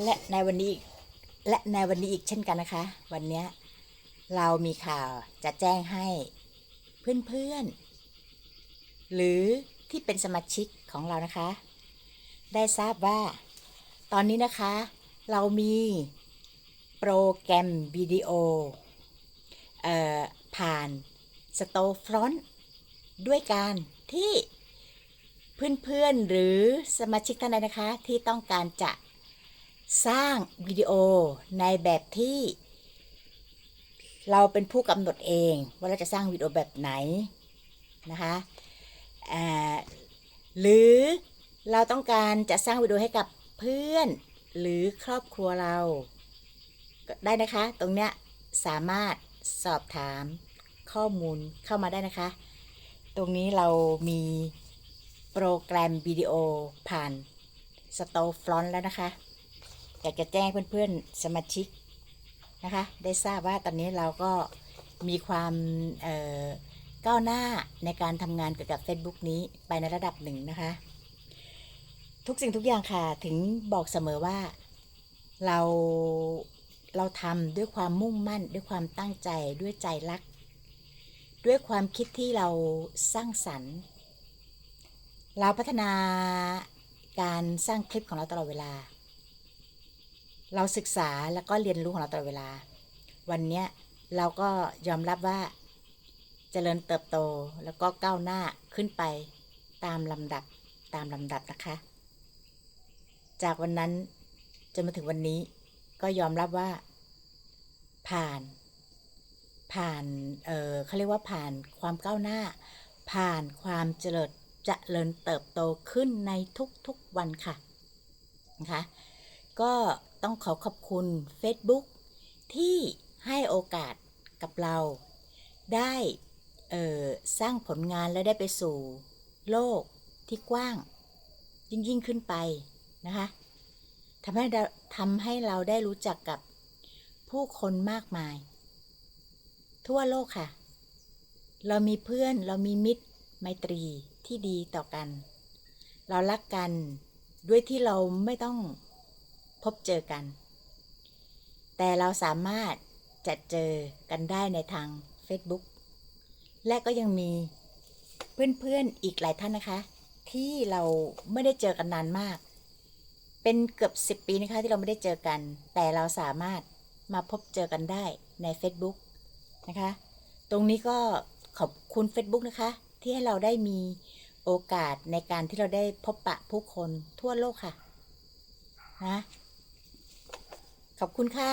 และในวันนี้และในวันนี้อีกเช่นกันนะคะ วันนี้เรามีข่าวจะแจ้งให้เพื่อนๆ หรือที่เป็นสมาชิกของเรานะคะ ได้ทราบว่า ตอนนี้นะคะ เรามีโปรแกรมวิดีโอออผ่าน Storefront ด้วยการที่เพื่อนๆหรือสมาชิกท่านใดนะคะ ที่ต้องการจะ สร้างวิดีโอในแบบที่ เราเป็นผู้กำหนดเองว่าเราจะสร้างวิดีโอแบบไหนนะคะหรือเราต้องการจะสร้างวิดีโอให้กับเพื่อน หรือครอบครัวเราได้นะคะ ตรงเนี้ยสามารถสอบถามข้อมูลเข้ามาได้นะคะ ตรงนี้เรามีโปรแกรมวิดีโอผ่าน Storefront แล้วนะคะ อยากจะแจ้งเพื่อนๆสมาชิกนะคะ ได้ทราบว่าตอนนี้เราก็มีความก้าวหน้าในการทำงานเกี่ยวกับ Facebook นี้ไปในระดับหนึ่งนะคะ ทุกสิ่งทุกอย่างค่ะถึงบอกเสมอว่าเราเราทำด้วยความมุ่งมั่น ด้วยความตั้งใจด้วยใจรัก ด้วยความคิดที่เราสร้างสรรค์ เราพัฒนาการสร้างคลิปของเราตลอดเวลา เราศึกษาแล้วก็เรียนรู้ของเราตลอดเวลา วันนี้เราก็ยอมรับว่าเจริญเติบโตแล้วก็ก้าวหน้าขึ้นไปตามลำดับตามลำดับนะคะ จากวันนั้นจนมาถึงวันนี้ก็ยอมรับว่า ผ่าน ผ่าน เออเขาเรียกว่าผ่านความก้าวหน้า ผ่านความเจริญจเจริญเติบโตขึ้นในทุกๆวันค่ะนะคะ ก็ต้องขอขอบคุณ Facebook ที่ให้โอกาสกับเรา ได้สร้างผลงานและได้ไปสู่โลกที่กว้าง ยิ่งยิ่งขึ้นไปนะคะทำให้ทำให้เราได้รู้จักกับผู้คนมากมาย ทั่วโลกค่ะ เรามีเพื่อนเรามีมิตรไมตรีที่ดีต่อกัน เรารักกันด้วยที่เราไม่ต้อง พบเจอกัน แต่เราสามารถจะเจอกันได้ในทาง Facebook และก็ยังมีเพื่อนๆอีกหลายท่านนะคะ ที่เราไม่ได้เจอกันนานมาก เป็นเกือบ 10 ปีนะคะที่เราไม่ได้เจอกัน แต่เราสามารถมาพบเจอกันได้ใน Facebook นะคะ ตรงนี้ก็ขอบคุณ Facebook นะคะ ที่ให้เราได้มีโอกาสในการที่เราได้พบปะผู้คนทั่วโลกค่ะนะ ขอบคุณค่ะ